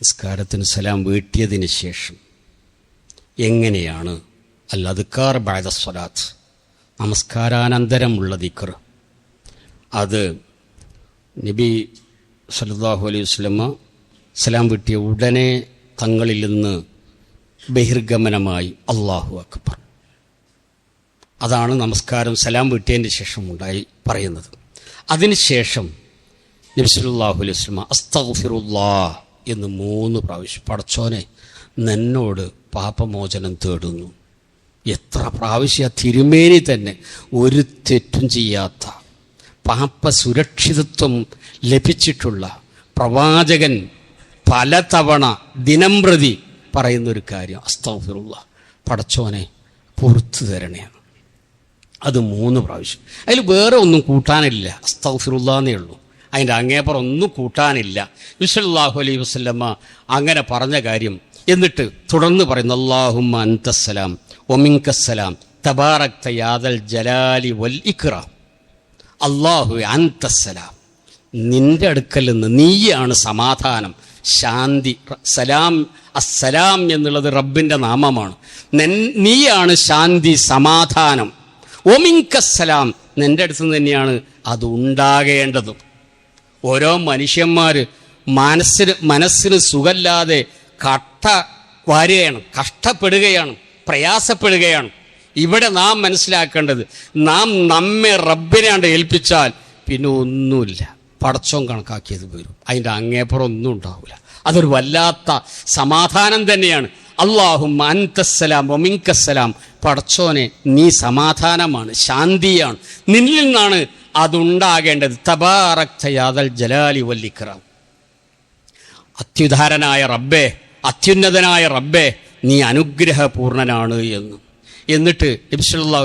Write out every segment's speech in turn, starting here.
നിസ്കാരത്തിന് സലാം വീട്ടിയതിന് ശേഷം എങ്ങനെയാണ് അൽ അതുക്കാർ ബാദ സ്വലാത്ത് നമസ്കാരാനന്തരമുള്ള ദിക്കർ അത് നബി സല്ലല്ലാഹു അലൈഹി വസല്ലമ സലാം വീട്ടിയ ഉടനെ തങ്ങളിൽ നിന്ന് ബഹിർഗമനമായി അള്ളാഹു അക്ബർ. അതാണ് നമസ്കാരം സലാം വീട്ടിയതിന്റെ ശേഷം ഉണ്ടായി പറയുന്നത്. അതിനുശേഷം നബി സല്ലല്ലാഹു അലൈഹി വസല്ലമ അസ്തഗ്ഫിറുല്ലാ എന്ന് മൂന്ന് പ്രാവശ്യം. പടച്ചോനെ നിന്നോട് പാപമോചനം തേടുന്നു. എത്ര പ്രാവശ്യ തിരുമേനി തന്നെ ഒരു തെറ്റും ചെയ്യാത്ത പാപ്പ സുരക്ഷിതത്വം ലഭിച്ചിട്ടുള്ള പ്രവാചകൻ പലതവണ ദിനം പ്രതി പറയുന്നൊരു കാര്യം. അസ്തഫിറുള്ള പടച്ചോനെ പുറത്തു തരണേന്ന് അത് മൂന്ന് പ്രാവശ്യം. അതിൽ വേറെ ഒന്നും കൂട്ടാനില്ല. അസ്തഫിറുല്ലാന്നേ ഉള്ളൂ. അതിന്റെ അങ്ങേപ്പുറം ഒന്നും കൂട്ടാനില്ല. വിസല്ലാഹു അലൈ വസ്ലമ്മ അങ്ങനെ പറഞ്ഞ കാര്യം എന്നിട്ട് തുടർന്ന് പറയുന്നു അള്ളാഹുമ്മ അന്തസ്സലാം ഒമിങ്കസ്സലാം തബാറക്ത യാദൽ ജലാലി വൽ ഇക്ര അള്ളാഹു അന്തസ്സലാം നിന്റെ അടുക്കൽ നിന്ന് നീയാണ് സമാധാനം ശാന്തി സലാം അസ്സലാം എന്നുള്ളത് റബ്ബിന്റെ നാമമാണ്. നീയാണ് ശാന്തി സമാധാനം. ഒമിങ്കസ്സലാം നിന്റെ അടുത്ത് തന്നെയാണ് അത് ഉണ്ടാകേണ്ടതും. ഓരോ മനുഷ്യന്മാർ മനസ്സിന് മനസ്സിന് സുഖമില്ലാതെ കട്ട വാരുകയാണ് കഷ്ടപ്പെടുകയാണ് പ്രയാസപ്പെടുകയാണ്. ഇവിടെ നാം മനസ്സിലാക്കേണ്ടത് നാം നമ്മെ റബ്ബിനാണ്ട് ഏൽപ്പിച്ചാൽ പിന്നെ ഒന്നുമില്ല. പടച്ചോൻ കണക്കാക്കിയത് വരും അതിന്റെ അങ്ങേപ്പുറം ഒന്നും ഉണ്ടാവില്ല. അതൊരു വല്ലാത്ത സമാധാനം തന്നെയാണ്. അള്ളാഹും അൻതസ്സലാം ഒമിങ്കസ്സലാം പടച്ചോനെ നീ സമാധാനമാണ് ശാന്തിയാണ്. നിന്നിൽ നിന്നാണ് അതുണ്ടാകേണ്ടത്. തബാറക്തയാദൽ ജലാലി വല്ലിക്കറാം അത്യുദാരനായ റബ്ബേ അത്യുന്നതനായ റബ്ബേ നീ അനുഗ്രഹപൂർണനാണ് എന്ന്. എന്നിട്ട് നബിസല്ലാ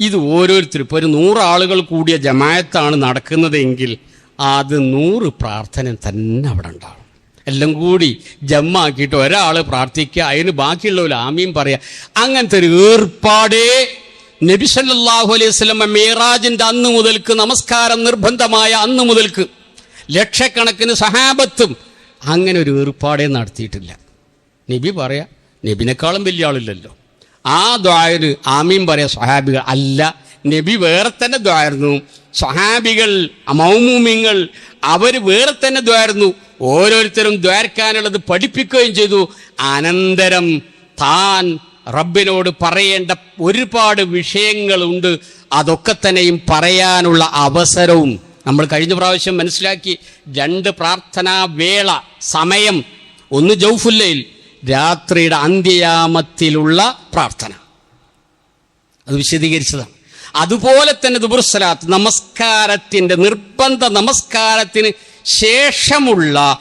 ഇത് ഓരോരുത്തരും ഇപ്പോൾ ഒരു നൂറാളുകൾ കൂടിയ ജമായത്താണ് നടക്കുന്നതെങ്കിൽ അത് നൂറ് പ്രാർത്ഥന തന്നെ അവിടെ ഉണ്ടാവും എല്ലാം കൂടി ജമ്മാക്കിയിട്ട് ഒരാൾ പ്രാർത്ഥിക്കുക അതിന് ബാക്കിയുള്ളവർ ആമീൻ പറയുക അങ്ങനത്തെ ഒരു ഏർപ്പാടേ നബി അലൈഹി വസല്ലം മേറാജിന്റെ അന്ന് മുതൽക്ക് നമസ്കാരം നിർബന്ധമായ അന്ന് മുതൽക്ക് ലക്ഷക്കണക്കിന് സഹാബത്തും അങ്ങനെ ഒരു ഏർപ്പാടേ നടത്തിയിട്ടില്ല. നബി പറയാ നബിനേക്കാളും വലിയ ആളില്ലല്ലോ. ആ ദ്വായന് ആമീൻ പറയാ സഹാബികൾ അല്ല നബി വേറെ തന്നെ ദ്വായിരുന്നു സ്വഹാബികൾ മൗമൂമിങ്ങൾ അവർ വേറെ തന്നെ ദ്വായിരുന്നു ഓരോരുത്തരും ദ്വാരക്കാനുള്ളത് പഠിപ്പിക്കുകയും ചെയ്തു. അനന്തരം താൻ റബ്ബിനോട് പറയേണ്ട ഒരുപാട് വിഷയങ്ങളുണ്ട്. അതൊക്കെ തന്നെയും പറയാനുള്ള അവസരവും നമ്മൾ കഴിഞ്ഞ പ്രാവശ്യം മനസ്സിലാക്കി. രണ്ട് പ്രാർത്ഥനാ വേള സമയം ഒന്ന് ജൗഫുല്ലയിൽ രാത്രിയുടെ അന്ത്യയാമത്തിലുള്ള പ്രാർത്ഥന. അത് വിശദീകരിച്ചതാണ്. അതുപോലെ തന്നെ ദുബുർസലാത്ത് നമസ്കാരത്തിന്റെ നിർബന്ധ നമസ്കാരത്തിന് ശേഷമുള്ള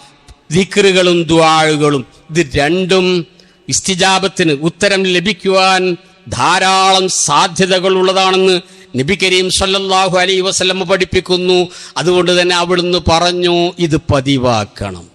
ദിക്റുകളും ദ്വാഴുകളും ഇത് രണ്ടും ഇസ്തിജാബത്തിന് ഉത്തരം ലഭിക്കുവാൻ ധാരാളം സാധ്യതകൾ ഉള്ളതാണെന്ന് നബി കരീം സല്ലല്ലാഹു അലൈ വസല്ലം പഠിപ്പിക്കുന്നു. അതുകൊണ്ട് തന്നെ അവിടുന്ന് പറഞ്ഞു ഇത് പതിവാക്കണം.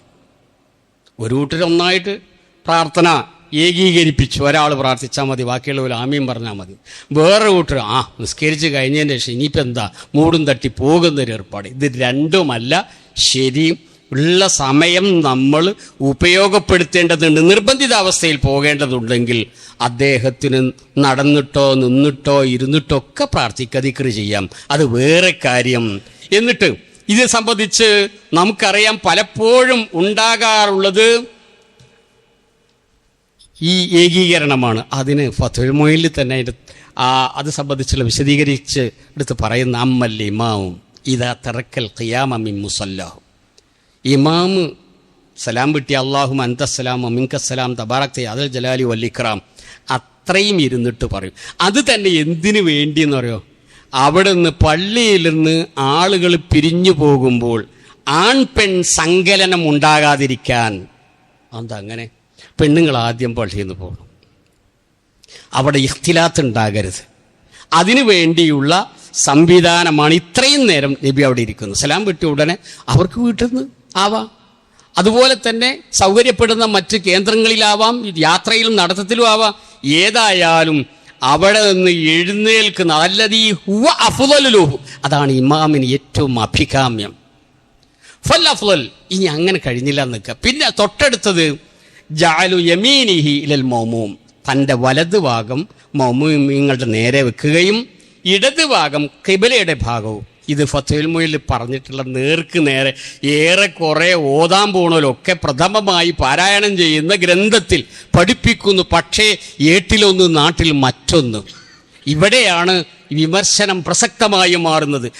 ഒരു കൂട്ടർ ഒന്നായിട്ട് പ്രാർത്ഥന ഏകീകരിപ്പിച്ചു. ഒരാൾ പ്രാർത്ഥിച്ചാൽ മതി ബാക്കിയുള്ളവർ ആമീൻ പറഞ്ഞാൽ മതി. വേറെ കൂട്ടർ ആ നിസ്കരിച്ച് കഴിഞ്ഞതിന് ശേഷം ഇനിയിപ്പോൾ എന്താ മൂടും തട്ടി പോകുന്നൊരു ഏർപ്പാട്. ഇത് രണ്ടുമല്ല ശരി ഉള്ള സമയം നമ്മൾ ഉപയോഗപ്പെടുത്തേണ്ടതുണ്ട്. നിർബന്ധിത അവസ്ഥയിൽ പോകേണ്ടതുണ്ടെങ്കിൽ അദ്ദേഹത്തിന് നടന്നിട്ടോ നിന്നിട്ടോ ഇരുന്നിട്ടോ ഒക്കെ പ്രാർത്ഥിക്കതിക്രി ചെയ്യാം. അത് വേറെ കാര്യം. എന്നിട്ട് ഇത് സംബന്ധിച്ച് നമുക്കറിയാം പലപ്പോഴും ഉണ്ടാകാറുള്ളത് ഈ ഏകീകരണമാണ്. അതിന് ഫത്തുൽമൊയിൽ തന്നെ ആ അത് സംബന്ധിച്ചുള്ള വിശദീകരിച്ച് എടുത്ത് പറയുന്ന അമ്മല്ലിമാവും ഇതാ തിറക്കൽ ഖിയാമി മുസല്ലാഹു. ഇമാമ് സലാം വിട്ടി അള്ളാഹും അന്തസ്സലാം അമിൻകസ്സലാം തബാറക്തെ അതൽ ജലാലി വല്ലിക്രാം അത്രയും ഇരുന്നിട്ട് പറയും. അത് തന്നെ എന്തിനു വേണ്ടി എന്ന് പറയോ അവിടെ നിന്ന് പള്ളിയിൽ നിന്ന് ആളുകൾ പിരിഞ്ഞു പോകുമ്പോൾ ആൺ പെൺ സങ്കലനം ഉണ്ടാകാതിരിക്കാൻ അതങ്ങനെ പെണ്ണുങ്ങൾ ആദ്യം പള്ളിയിൽ നിന്ന് പോകണം അവിടെ ഇഖ്തിലാത്ത് ഉണ്ടാകരുത്. അതിനു വേണ്ടിയുള്ള സംവിധാനമാണ് ഇത്രയും നേരം നബി അവിടെ ഇരിക്കുന്നത്. സലാം വിട്ടിയ ഉടനെ അവർക്ക് വീട്ടിൽ നിന്ന് ആവാം. അതുപോലെ തന്നെ സൗകര്യപ്പെടുന്ന മറ്റ് കേന്ദ്രങ്ങളിലാവാം യാത്രയിലും നടത്തത്തിലും ആവാം. ഏതായാലും അവിടെ നിന്ന് എഴുന്നേൽക്കുന്ന അല്ലതീ ഹുവ അഫുദലുഹു അതാണ് ഇമാമിന് ഏറ്റവും അഭികാമ്യം. ഫൽ അഫ്ലൽ ഇനി അങ്ങനെ കഴിഞ്ഞില്ല നിൽക്കുക. പിന്നെ തൊട്ടടുത്തത് ജാലു യമീനിഹി ഇലൽ മോമൂം. തന്റെ വലത് ഭാഗം മോമൂങ്ങളുടെ നേരെ വെക്കുകയും ഇടത് ഭാഗം കിബിലയുടെ ഭാഗവും. ഇത് ഫത്തേൽ മൊയിൽ പറഞ്ഞിട്ടുള്ള നേർക്ക് നേരെ ഏറെ കുറെ ഓതാൻ പോണോലൊക്കെ പ്രഥമമായി പാരായണം ചെയ്യുന്ന ഗ്രന്ഥത്തിൽ പഠിപ്പിക്കുന്നു. പക്ഷേ ഏട്ടിലൊന്ന് നാട്ടിൽ മറ്റൊന്ന്. ഇവിടെയാണ് വിമർശനം പ്രസക്തമായി മാറുന്നത്.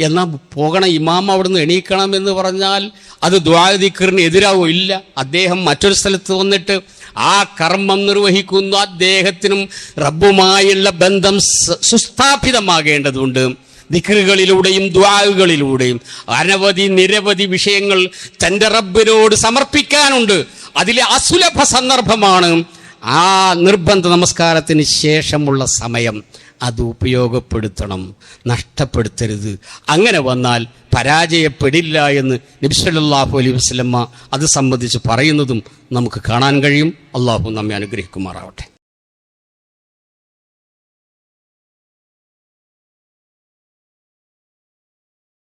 എന്നാൽ പോകണ ഇമാം അവിടുന്ന് എണീക്കണം എന്ന് പറഞ്ഞാൽ അത് ദ്വാദിക്കറിന് എതിരാവോ? ഇല്ല. അദ്ദേഹം മറ്റൊരു സ്ഥലത്ത് വന്നിട്ട് ആ കർമ്മം നിർവഹിക്കുന്ന അദ്ദേഹത്തിനും റബ്ബുമായുള്ള ബന്ധം സുസ്ഥാപിതമാകേണ്ടതുണ്ട്. ദിക്കറുകളിലൂടെയും ദ്വാകുകളിലൂടെയും അനവധി നിരവധി വിഷയങ്ങൾ തന്റെ റബ്ബിനോട് സമർപ്പിക്കാനുണ്ട്. അതിലെ അസുലഭ സന്ദർഭമാണ് ആ നിർബന്ധ നമസ്കാരത്തിന് ശേഷമുള്ള സമയം. അത് ഉപയോഗപ്പെടുത്തണം. നഷ്ടപ്പെടുത്തരുത്. അങ്ങനെ വന്നാൽ പരാജയപ്പെടില്ല എന്ന് നബിസല്ലാഹു അലൈഹി വസ്ലമ്മ അത് സംബന്ധിച്ച് പറയുന്നതും നമുക്ക് കാണാൻ കഴിയും. അള്ളാഹു നമ്മെ അനുഗ്രഹിക്കുമാറാവട്ടെ.